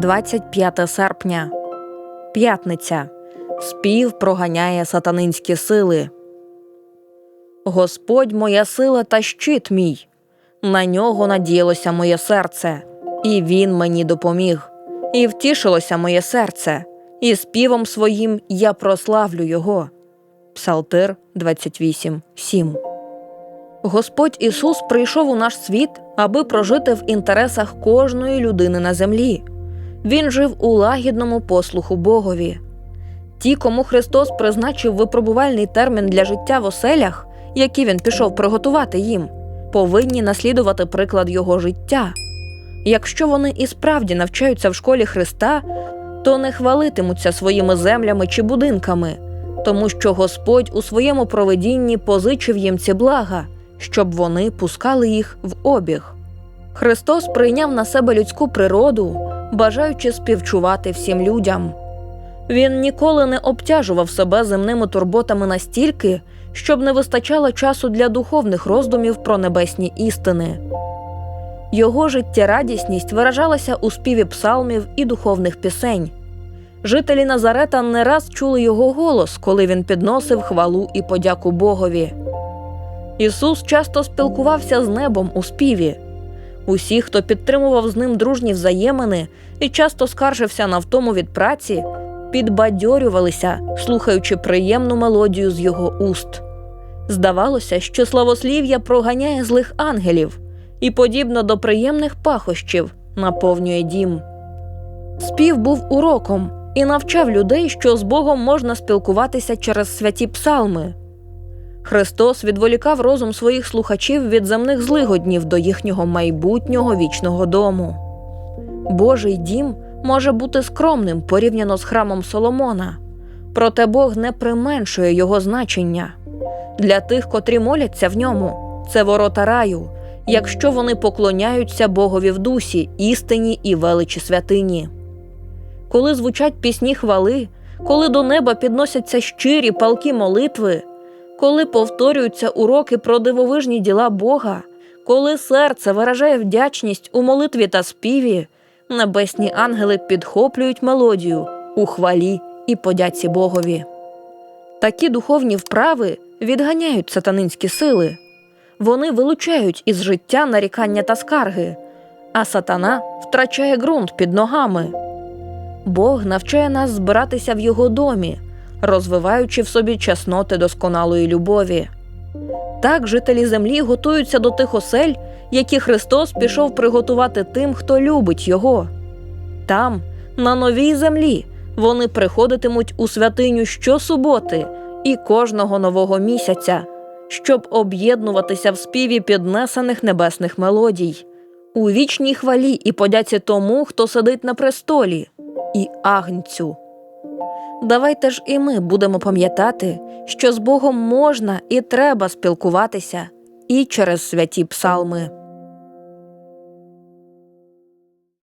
25 серпня. П'ятниця. Спів проганяє сатанинські сили. Господь моя сила та щит мій. На нього надіялося моє серце, і він мені допоміг. І втішилося моє серце, і співом своїм я прославлю його. Псалтир 28, 7. Господь Ісус прийшов у наш світ, аби прожити в інтересах кожної людини на землі. Він жив у лагідному послуху Богові. Ті, кому Христос призначив випробувальний термін для життя в оселях, які він пішов приготувати їм, повинні наслідувати приклад його життя. Якщо вони і справді навчаються в школі Христа, то не хвалитимуться своїми землями чи будинками, тому що Господь у своєму проведінні позичив їм ці блага, щоб вони пускали їх в обіг. Христос прийняв на себе людську природу, бажаючи співчувати всім людям. Він ніколи не обтяжував себе земними турботами настільки, щоб не вистачало часу для духовних роздумів про небесні істини. Його життєрадісність виражалася у співі псалмів і духовних пісень. Жителі Назарета не раз чули його голос, коли він підносив хвалу і подяку Богові. Ісус часто спілкувався з небом у співі. Усі, хто підтримував з ним дружні взаємини і часто скаржився на втому від праці, підбадьорювалися, слухаючи приємну мелодію з його уст. Здавалося, що славослів'я проганяє злих ангелів і, подібно до приємних пахощів, наповнює дім. Спів був уроком і навчав людей, що з Богом можна спілкуватися через святі псалми. Христос відволікав розум своїх слухачів від земних злигоднів до їхнього майбутнього вічного дому. Божий дім може бути скромним порівняно з храмом Соломона, проте Бог не применшує його значення. Для тих, котрі моляться в ньому, це ворота раю, якщо вони поклоняються Богові в дусі, істині і величі святині. Коли звучать пісні хвали, коли до неба підносяться щирі палки молитви, коли повторюються уроки про дивовижні діла Бога, коли серце виражає вдячність у молитві та співі, небесні ангели підхоплюють мелодію у хвалі і подяці Богові. Такі духовні вправи відганяють сатанинські сили, вони вилучають із життя нарікання та скарги, а сатана втрачає ґрунт під ногами. Бог навчає нас збиратися в його домі, розвиваючи в собі чесноти досконалої любові. Так жителі землі готуються до тих осель, які Христос пішов приготувати тим, хто любить Його. Там, на новій землі, вони приходитимуть у святиню щосуботи і кожного нового місяця, щоб об'єднуватися в співі піднесених небесних мелодій, у вічній хвалі і подяці тому, хто сидить на престолі, і агнцю. Давайте ж і ми будемо пам'ятати, що з Богом можна і треба спілкуватися і через святі псалми.